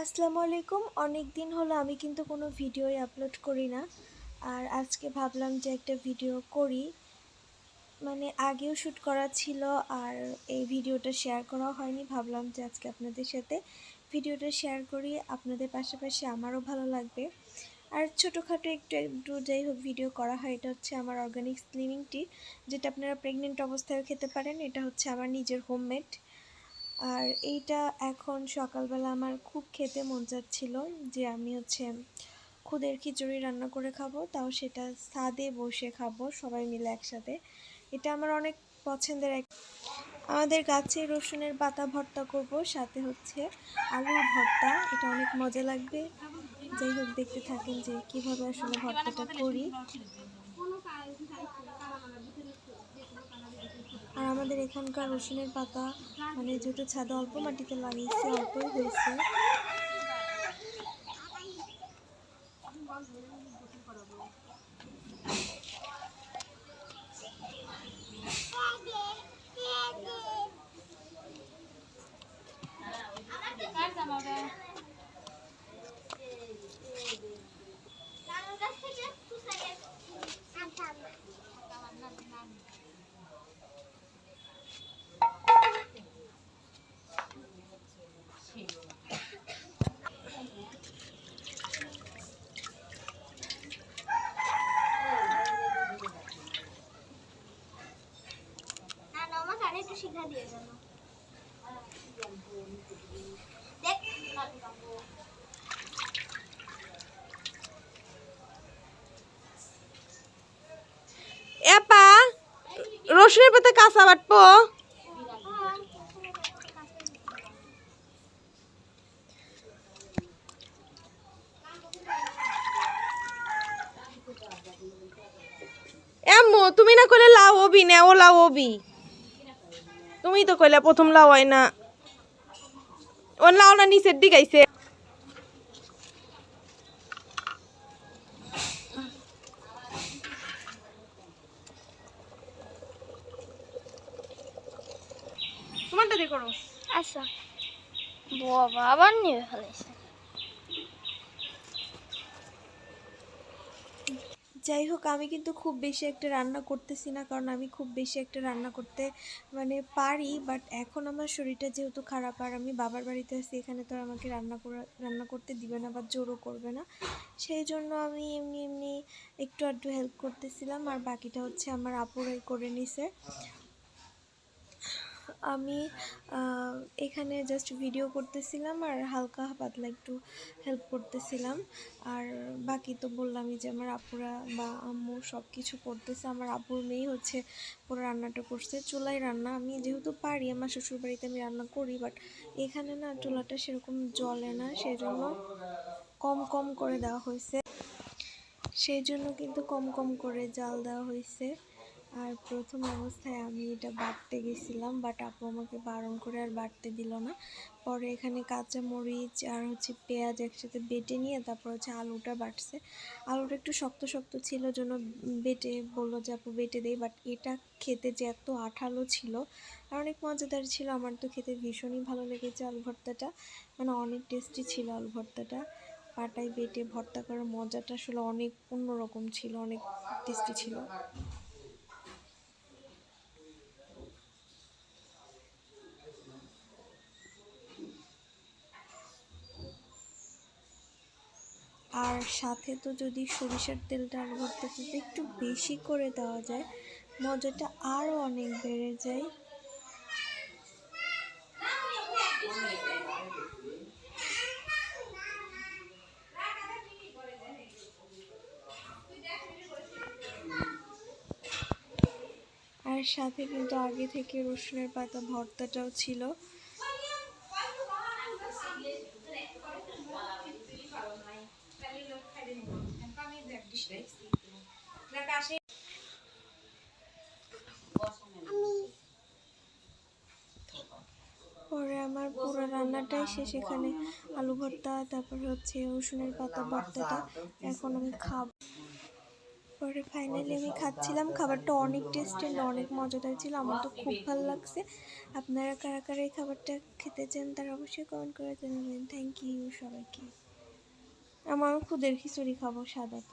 আসসালামু আলাইকুম। অনেক দিন হলো আমি কিন্তু কোনো ভিডিওই আপলোড করি না। আর আজকে ভাবলাম যে একটা ভিডিও করি। মানে আগেও শ্যুট করা ছিল আর এই ভিডিওটা শেয়ার করা হয়নি। ভাবলাম যে আজকে আপনাদের সাথে ভিডিওটা শেয়ার করি। আপনাদের পাশাপাশি আমারও ভালো লাগবে। আর ছোটোখাটো একটু একটু যাই হোক ভিডিও করা হয়। এটা হচ্ছে আমার অর্গানিক স্লিমিং টি যেটা আপনারা প্রেগনেন্ট অবস্থায়ও খেতে পারেন। এটা হচ্ছে আমার নিজের হোমমেড আর এইটা এখন সকালবেলা আমার খুব খেতে মন চাচ্ছিল যে আমি হচ্ছে খুদের খিচুড়ি রান্না করে খাব, তাও সেটা ছাদে বসে খাব সবাই মিলে একসাথে। এটা আমার অনেক পছন্দের এক আমাদের গাছে রসুনের পাতা ভর্তা করব, সাথে হচ্ছে আলুর ভর্তা, এটা অনেক মজা লাগবে। যাই হোক, দেখতে থাকেন যে কীভাবে আসলে ভর্তাটা করি। আর আমাদের এখানকার রসুনের পাতা মানে যেহেতু ছাদে অল্প মাটিতে লাগিয়েছে অল্পই হয়েছে। রসুনের পাতা কাঁচা বাটবো। এম্মু তুমি না করে লাউ হবি না ও লাউ হবি তুমি তো কইলা প্রথম লাউ হয় না। ও লাউ না নিচের দিকে আইছে। তোমারটা দিয়ে করো। আচ্ছা। বাবা আবার নিয়ে ফেলেছে যাই হোক, আমি কিন্তু খুব বেশি একটা রান্না করতেছি না, কারণ আমি খুব বেশি একটা রান্না করতে মানে পারি বাট এখন আমার শরীরটা যেহেতু খারাপ, আর আমি বাবার বাড়িতে আছি, এখানে তো আমাকে রান্না করা, রান্না করতে দিবে না বা জোরও করবে না। সেই জন্য আমি এমনি এমনি একটু আধটু হেল্প করতেছিলাম, আর বাকিটা হচ্ছে আমার আপুরাই করে নিছে। আমি এখানে জাস্ট ভিডিও করতেছিলাম আর হালকা পাতলা একটু হেল্প করতেছিলাম। আর বাকি তো বললামই যে আমার আপুরা বা আম্মু সব কিছু করতেছে। আমার আপুর মেয়েই হচ্ছে পুরো রান্নাটা করছে। চুলায় রান্না আমি যেহেতু পারি, আমার শ্বশুর বাড়িতে আমি রান্না করি বাট এখানে না চুলাটা সেরকম জ্বলে না সেই জন্য কম কম করে দেওয়া হয়েছে। সেই জন্য কিন্তু কম কম করে জাল দেওয়া হয়েছে। আর প্রথম অবস্থায় আমি এটা বাটতে গেছিলাম বাট আপু আমাকে বারণ করে আর বাটতে দিল না। পরে এখানে কাঁচা মরিচ আর হচ্ছে পেঁয়াজ একসাথে বেটে নিয়ে তারপর হচ্ছে আলুটা বাটছে। আলুটা একটু শক্ত শক্ত ছিল জন্য বেটে বলল যে, আপু, বেটে দেই। বাট এটা খেতে যে এত আঠালো ছিল আর অনেক মজাদার ছিল, আমার তো খেতে ভীষণই ভালো লেগেছে আলু ভর্তাটা। মানে অনেক টেস্টি ছিল আলু ভর্তাটা। পাটায় বেটে ভর্তা করার মজাটা আসলে অনেক অন্যরকম ছিল, অনেক টেস্টি ছিল। আর সাথে তো যদি সরিষার তেলটা আলু ভর্তাতে একটু বেশি করে দেওয়া যায়, মজাটা আরও অনেক বেড়ে যায়। আর সাথে কিন্তু আগে থেকে রসুনের পাতা ভর্তাটাও ছিল। পরে আমার পুরো রান্নাটাই শেষ, এখানে আলু ভর্তা, তারপর হচ্ছে রসুনের পাতা, ভর্তাটা এখন আমি খাব। পরে ফাইনালি আমি খাচ্ছিলাম, খাবারটা অনেক টেস্টি অনেক মজাদার ছিল, আমার তো খুব ভালো লাগছে। আপনারা কারা কারা এই খাবারটা খেতে চান তারা অবশ্যই কমেন্ট করে জানাবেন। থ্যাংক ইউ সবাইকে। আমার খুদের খিচুড়ি খাব সাদা